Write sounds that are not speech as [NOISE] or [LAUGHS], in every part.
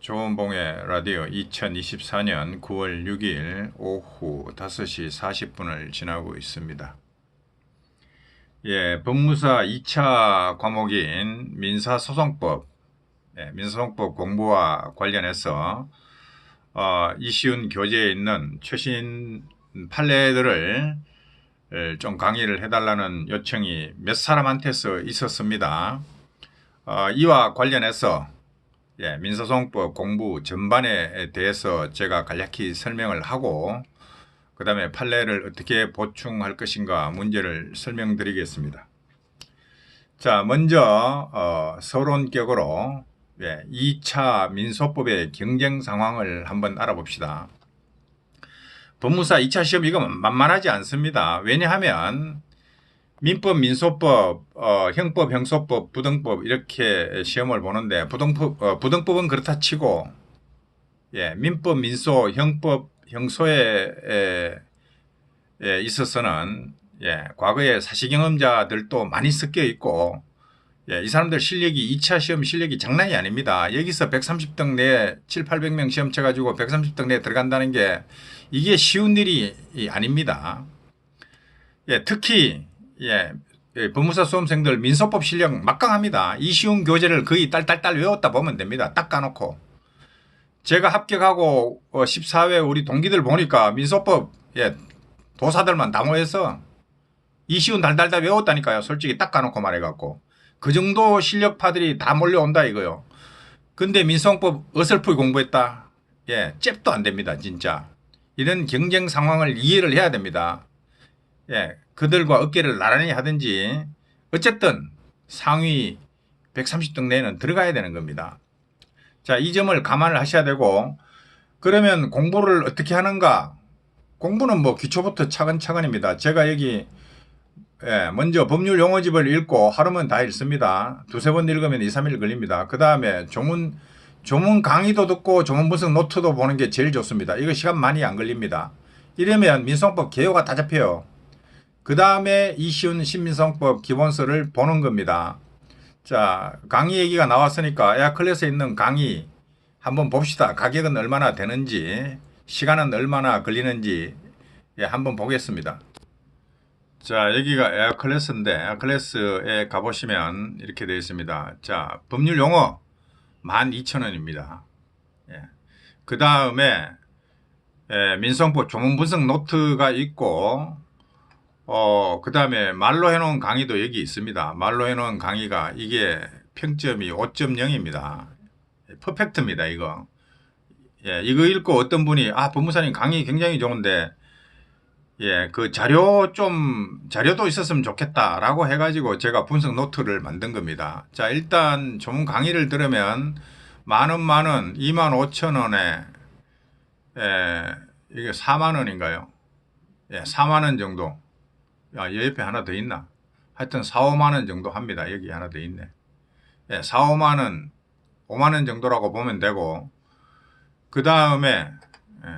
조원봉의 라디오 2024년 9월 6일 오후 5시 40분을 지나고 있습니다. 예, 법무사 2차 과목인 민사소송법, 예, 민사소송법 공부와 관련해서 어, 이시훈 교재에 있는 최신 판례들을 에, 좀 강의를 해달라는 요청이 몇 사람한테서 있었습니다. 어, 이와 관련해서 예, 민사소송법 공부 전반에 대해서 제가 간략히 설명을 하고 그 다음에 판례를 어떻게 보충할 것인가 문제를 설명드리겠습니다. 자, 먼저 어, 서론격으로 예, 2차 민소법의 경쟁 상황을 한번 알아봅시다. 법무사 2차 시험 이거 만만하지 않습니다. 왜냐하면 민법, 민소법, 어, 형법, 형소법, 부등법 이렇게 시험을 보는데 부등법, 어, 부등법은 그렇다 치고 예, 민법, 민소, 형법, 형소에 에, 에 있어서는 예, 과거에 사시경험자들도 많이 섞여 있고 예, 이 사람들 실력이 2차 시험 실력이 장난이 아닙니다. 여기서 130등 내에 7, 800명 시험 쳐가지고 130등 내에 들어간다는 게 이게 쉬운 일이 아닙니다. 예, 특히 예, 예, 법무사 수험생들 민소법 실력 막강합니다. 이 쉬운 교재를 거의 딸딸딸 외웠다 보면 됩니다. 딱 까놓고. 제가 합격하고 14회 우리 동기들 보니까 민소법 예, 도사들만 다 모여서 이 쉬운 달달달 외웠다니까요. 솔직히 딱 까놓고 말해갖고. 그 정도 실력파들이 다 몰려온다 이거요. 근데 민소법 어설프게 공부했다. 예, 잽도 안 됩니다. 진짜. 이런 경쟁 상황을 이해를 해야 됩니다. 예, 그들과 어깨를 나란히 하든지 어쨌든 상위 130등 내에는 들어가야 되는 겁니다. 자, 이 점을 감안을 하셔야 되고 그러면 공부를 어떻게 하는가? 공부는 뭐 기초부터 차근차근입니다. 제가 여기 예, 먼저 법률 용어집을 읽고 하루면 다 읽습니다. 두세 번 읽으면 2, 3일 걸립니다. 그 다음에 조문, 조문 강의도 듣고 조문 분석 노트도 보는 게 제일 좋습니다. 이거 시간 많이 안 걸립니다. 이러면 민성법 개요가 다 잡혀요. 그 다음에 이시훈 신민성법 기본서를 보는 겁니다. 자, 강의 얘기가 나왔으니까 에어클래스에 있는 강의 한번 봅시다. 가격은 얼마나 되는지, 시간은 얼마나 걸리는지 예, 한번 보겠습니다. 자, 여기가 에어클래스인데 에어클래스에 가보시면 이렇게 되어 있습니다. 자, 법률 용어 12,000원입니다. 예. 그 다음에 예, 민성법 조문 분석 노트가 있고 어, 그 다음에 말로 해놓은 강의도 여기 있습니다. 말로 해놓은 강의가 이게 평점이 5.0입니다. 퍼펙트입니다, 이거. 예, 이거 읽고 어떤 분이, 아, 법무사님 강의 굉장히 좋은데, 예, 그 자료 좀, 자료도 있었으면 좋겠다라고 해가지고 제가 분석 노트를 만든 겁니다. 자, 일단 조문 강의를 들으면 만원, 만원, 2만 5천 원에, 예, 이게 4만 원인가요? 예, 4만 원 정도. 야, 여 옆에 하나 더 있나? 하여튼 4, 5만 원 정도 합니다. 여기 하나 더 있네. 예, 4, 5만 원, 5만 원 정도라고 보면 되고, 그 다음에, 예,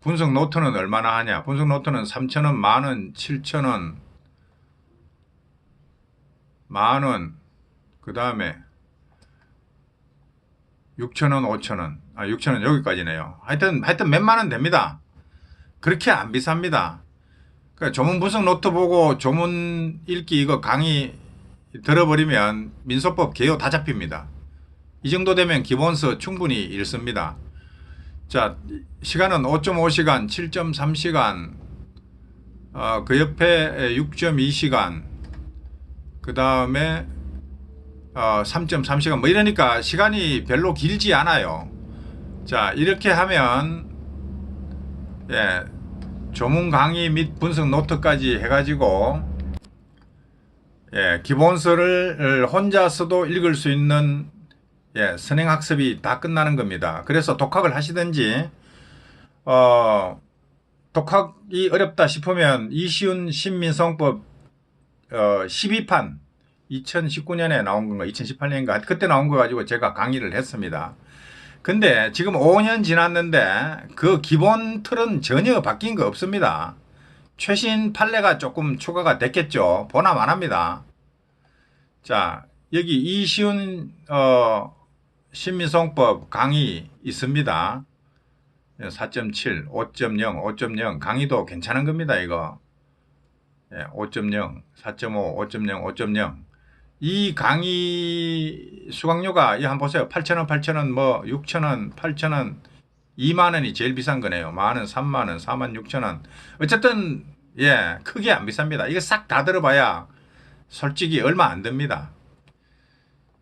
분석 노트는 얼마나 하냐? 분석 노트는 3천 원, 만 원, 7천 원, 만 원, 그 다음에 6천 원, 5천 원, 아 6천 원 여기까지네요. 하여튼 하여튼 몇만 원 됩니다. 그렇게 안 비쌉니다. 그러니까 조문 분석 노트 보고 조문 읽기 이거 강의 들어버리면 민소법 개요 다 잡힙니다. 이 정도 되면 기본서 충분히 읽습니다. 자, 시간은 5.5시간, 7.3시간, 어, 그 옆에 6.2시간, 그 다음에 어, 3.3시간, 뭐 이러니까 시간이 별로 길지 않아요. 자, 이렇게 하면, 예, 조문 강의 및 분석 노트까지 해가지고 예, 기본서를 혼자서도 읽을 수 있는 예, 선행 학습이 다 끝나는 겁니다. 그래서 독학을 하시든지 어, 독학이 어렵다 싶으면 이시훈 신민성법 어, 12판 2019년에 나온 건가 2018년인가 그때 나온 거 가지고 제가 강의를 했습니다. 근데 지금 5년 지났는데 그 기본 틀은 전혀 바뀐 거 없습니다. 최신 판례가 조금 추가가 됐겠죠. 보나만 합니다. 자, 여기 이시훈, 어, 신민성법 강의 있습니다. 4.7, 5.0, 5.0 강의도 괜찮은 겁니다. 이거 예, 5.0, 4.5, 5.0, 5.0. 이 강의 수강료가 이 한번 보세요. 8,000원, 8,000원, 뭐 6,000원, 8,000원, 2만 원이 제일 비싼 거네요. 만 원, 3만 원, 4만 6천 원. 어쨌든 예, 크게 안 비쌉니다. 이거 싹 다 들어봐야 솔직히 얼마 안 듭니다.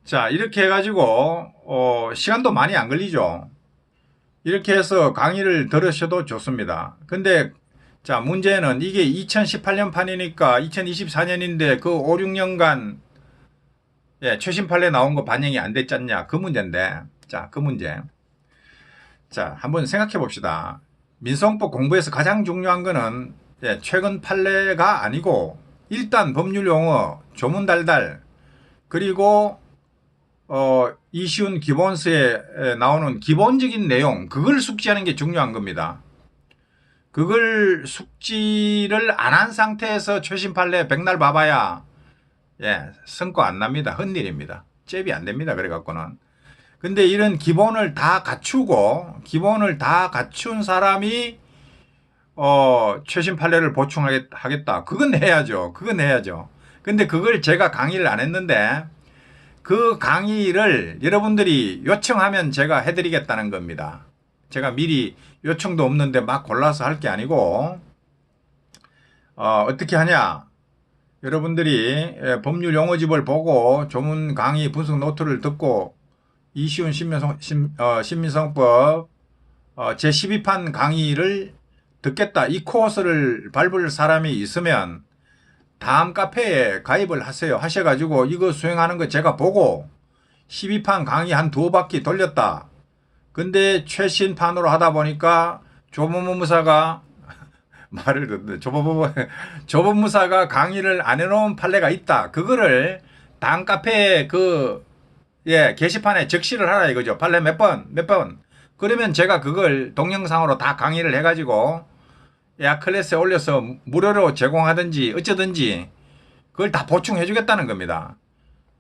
자, 이렇게 해가지고 어, 시간도 많이 안 걸리죠. 이렇게 해서 강의를 들으셔도 좋습니다. 근데 자, 문제는 이게 2018년 판이니까 2024년인데 그 5, 6년간 예, 최신 판례 나온 거 반영이 안 됐잖냐. 그 문제인데. 자, 그 문제. 자, 한번 생각해 봅시다. 민성법 공부에서 가장 중요한 거는 예, 최근 판례가 아니고 일단 법률 용어, 조문 달달 그리고 어, 이시훈 기본서에 에, 나오는 기본적인 내용 그걸 숙지하는 게 중요한 겁니다. 그걸 숙지를 안 한 상태에서 최신 판례 백날 봐봐야 예, 성과 안 납니다. 헛일입니다. 잽이 안 됩니다. 그래 갖고는. 근데 이런 기본을 다 갖추고 기본을 다 갖춘 사람이 어, 최신 판례를 보충하겠다. 그건 해야죠. 그건 해야죠. 근데 그걸 제가 강의를 안 했는데 그 강의를 여러분들이 요청하면 제가 해드리겠다는 겁니다. 제가 미리 요청도 없는데 막 골라서 할 게 아니고 어, 어떻게 하냐? 여러분들이 예, 법률 용어집을 보고 조문 강의 분석 노트를 듣고 이시훈 신민성, 신, 어, 신민성법 어, 제12판 강의를 듣겠다. 이 코र्스를 밟을 사람이 있으면 다음 카페에 가입을 하세요. 하셔가지고 이거 수행하는 거 제가 보고 12판 강의 한 두 바퀴 돌렸다. 근데 최신판으로 하다 보니까 조법무사가 [LAUGHS] 말을 듣는데 조법무 조법무사가 강의를 안 해놓은 판례가 있다. 그거를 다음 카페에 그 예, 게시판에 적시를 하라 이거죠. 판례 몇 번, 몇 번. 그러면 제가 그걸 동영상으로 다 강의를 해가지고 야 클래스에 올려서 무료로 제공하든지 어쩌든지 그걸 다 보충해 주겠다는 겁니다.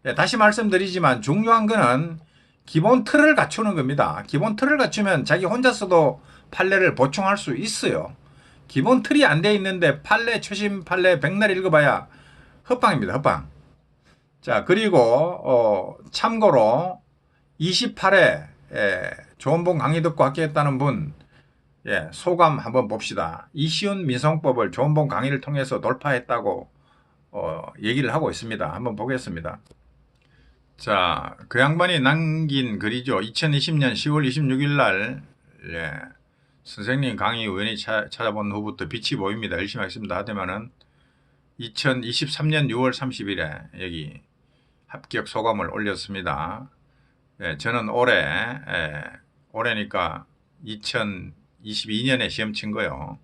예, 다시 말씀드리지만 중요한 거는 기본 틀을 갖추는 겁니다. 기본 틀을 갖추면 자기 혼자서도 판례를 보충할 수 있어요. 기본 틀이 안 돼 있는데 판례 최신 판례 백날 읽어봐야 헛방입니다. 헛방. 자 그리고 어, 참고로 28회 예, 본 강의 듣고 합격했다는 분 예, 소감 한번 봅시다. 이시훈 민성법을 본 강의를 통해서 돌파했다고 어, 얘기를 하고 있습니다. 한번 보겠습니다. 자, 그 양반이 남긴 글이죠. 2020년 10월 26일 날 예, 선생님 강의 우연히 차, 찾아본 후부터 빛이 보입니다. 열심히 하겠습니다. 하더만은 2023년 6월 30일에 여기 합격 소감을 올렸습니다. 예, 저는 올해 예, 올해니까 2022년에 시험 친 거요.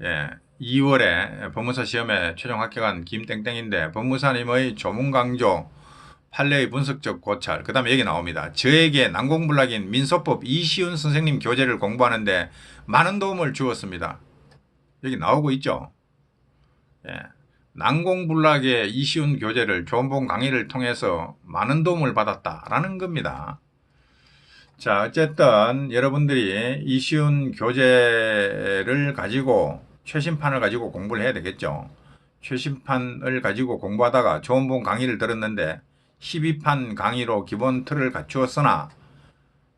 예, 2월에 법무사 시험에 최종 합격한 김땡땡인데 법무사님의 조문 강조 판례의 분석적 고찰 그 다음에 여기 나옵니다. 저에게 난공불락인 민소법 이시훈 선생님 교재를 공부하는데 많은 도움을 주었습니다. 여기 나오고 있죠. 예. 난공불락의 이시훈 교재를 조은봉 강의를 통해서 많은 도움을 받았다라는 겁니다. 자, 어쨌든 여러분들이 이시훈 교재를 가지고 최신판을 가지고 공부를 해야 되겠죠. 최신판을 가지고 공부하다가 조은봉 강의를 들었는데 12판 강의로 기본 틀을 갖추었으나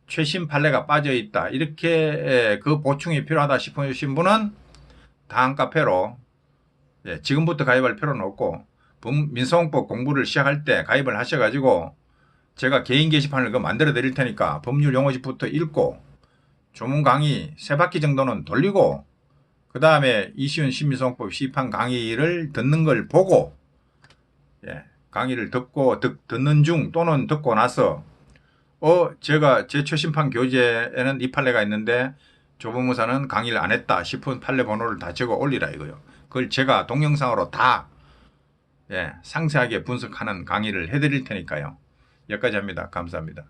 최신 판례가 빠져 있다. 이렇게 그 보충이 필요하다 싶으신 분은 다음 카페로 예, 지금부터 가입할 필요는 없고 민성법 공부를 시작할 때 가입을 하셔가지고 제가 개인 게시판을 그 만들어 드릴 테니까 법률 용어집부터 읽고 조문 강의 세 바퀴 정도는 돌리고 그 다음에 이시훈 신민성법 시판 강의를 듣는 걸 보고 예, 강의를 듣고 듣, 듣는 중 또는 듣고 나서 어 제가 제 최신판 교재에는 이 판례가 있는데 조법무사는 강의를 안 했다 싶은 판례 번호를 다 적어 올리라 이거요. 그걸 제가 동영상으로 다 예, 상세하게 분석하는 강의를 해드릴 테니까요. 여기까지 합니다. 감사합니다.